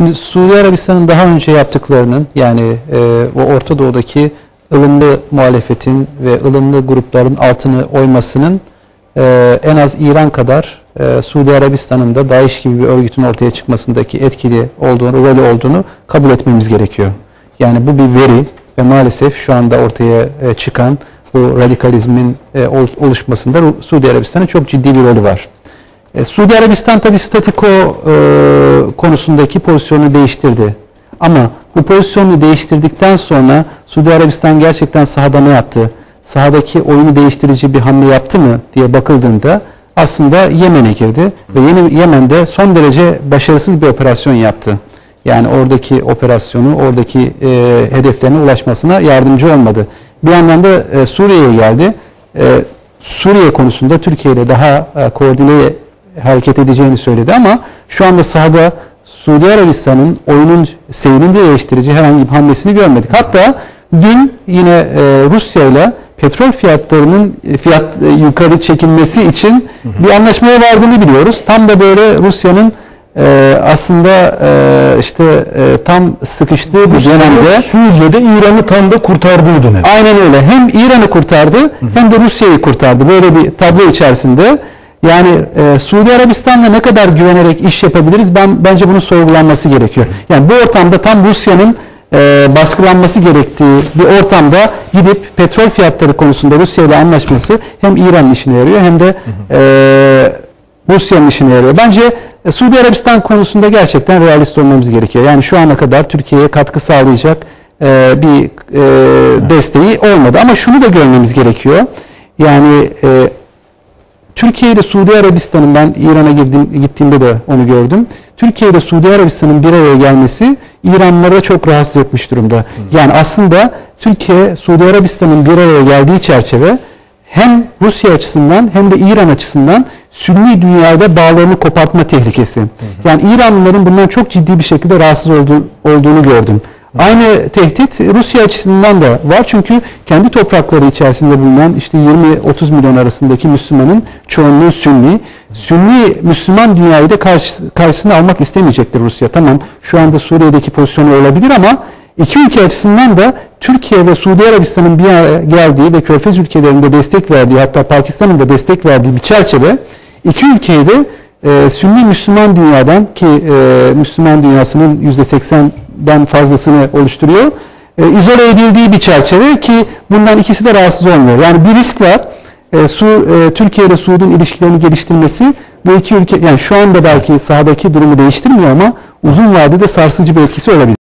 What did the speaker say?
Şimdi Suudi Arabistan'ın daha önce yaptıklarının yani e, o Orta Doğu'daki ılımlı muhalefetin ve ılımlı grupların altını oymasının e, en az İran kadar e, Suudi Arabistan'ın da DAEŞ gibi bir örgütün ortaya çıkmasındaki etkili olduğunu, rolü olduğunu kabul etmemiz gerekiyor. Yani bu bir veri ve maalesef şu anda ortaya e, çıkan bu radikalizmin e, ol- oluşmasında Suudi Arabistan'ın çok ciddi bir rolü var. E, Suudi Arabistan tabi statiko e, konusundaki pozisyonu değiştirdi. Ama bu pozisyonu değiştirdikten sonra Suudi Arabistan gerçekten sahada ne yaptı? Sahadaki oyunu değiştirici bir hamle yaptı mı diye bakıldığında aslında Yemen'e girdi ve Yemen'de son derece başarısız bir operasyon yaptı. Yani oradaki operasyonu, oradaki e, hedeflerine ulaşmasına yardımcı olmadı. Bir yandan da e, Suriye'ye geldi. E, Suriye konusunda Türkiye ile daha e, koordine hareket edeceğini söyledi ama şu anda sahada Suudi Arabistan'ın oyunun seyrini değiştirici herhangi bir hamlesini görmedik. Hatta dün yine e, Rusya ile petrol fiyatlarının e, fiyat e, yukarı çekilmesi için bir anlaşmaya vardığını biliyoruz. Tam da böyle Rusya'nın e, aslında e, işte e, tam sıkıştığı bir dönemde Suriye'de İran'ı tam da kurtardığı dönem. Aynen öyle. Hem İran'ı kurtardı hem de Rusya'yı kurtardı. Böyle bir tablo içerisinde. Yani e, Suudi Arabistan'la ne kadar güvenerek iş yapabiliriz? Ben bence bunun sorgulanması gerekiyor. Yani bu ortamda tam Rusya'nın e, baskılanması gerektiği bir ortamda gidip petrol fiyatları konusunda Rusya ile anlaşması hem İran'ın işine yarıyor hem de e, Rusya'nın işine yarıyor. Bence e, Suudi Arabistan konusunda gerçekten realist olmamız gerekiyor. Yani şu ana kadar Türkiye'ye katkı sağlayacak e, bir e, desteği olmadı. Ama şunu da görmemiz gerekiyor. Yani e, Türkiye ile Suudi Arabistan'ın ben İran'a gittiğimde de onu gördüm. Türkiye ile Suudi Arabistan'ın bir araya gelmesi İranlılara çok rahatsız etmiş durumda. Yani aslında Türkiye Suudi Arabistan'ın bir araya geldiği çerçeve hem Rusya açısından hem de İran açısından Sünni dünyada bağlarını kopartma tehlikesi. Yani İranlıların bundan çok ciddi bir şekilde rahatsız olduğu, olduğunu gördüm. Aynı tehdit Rusya açısından da var çünkü kendi toprakları içerisinde bulunan işte 20-30 milyon arasındaki Müslümanın çoğunluğu Sünni. Sünni Müslüman dünyayı da karşı, karşısına almak istemeyecektir Rusya. Tamam şu anda Suriye'deki pozisyonu olabilir ama iki ülke açısından da Türkiye ve Suudi Arabistan'ın bir araya geldiği ve Körfez ülkelerinde destek verdiği hatta Pakistan'ın da destek verdiği bir çerçeve iki ülkeyi de e, Sünni Müslüman dünyadan ki e, Müslüman dünyasının %80'den fazlasını oluşturuyor. E, izole edildiği bir çerçeve ki bundan ikisi de rahatsız olmuyor. Yani bir risk var. E, Su, e, Türkiye ile Suud'un ilişkilerini geliştirmesi bu iki ülke yani şu anda belki sahadaki durumu değiştirmiyor ama uzun vadede sarsıcı bir etkisi olabilir.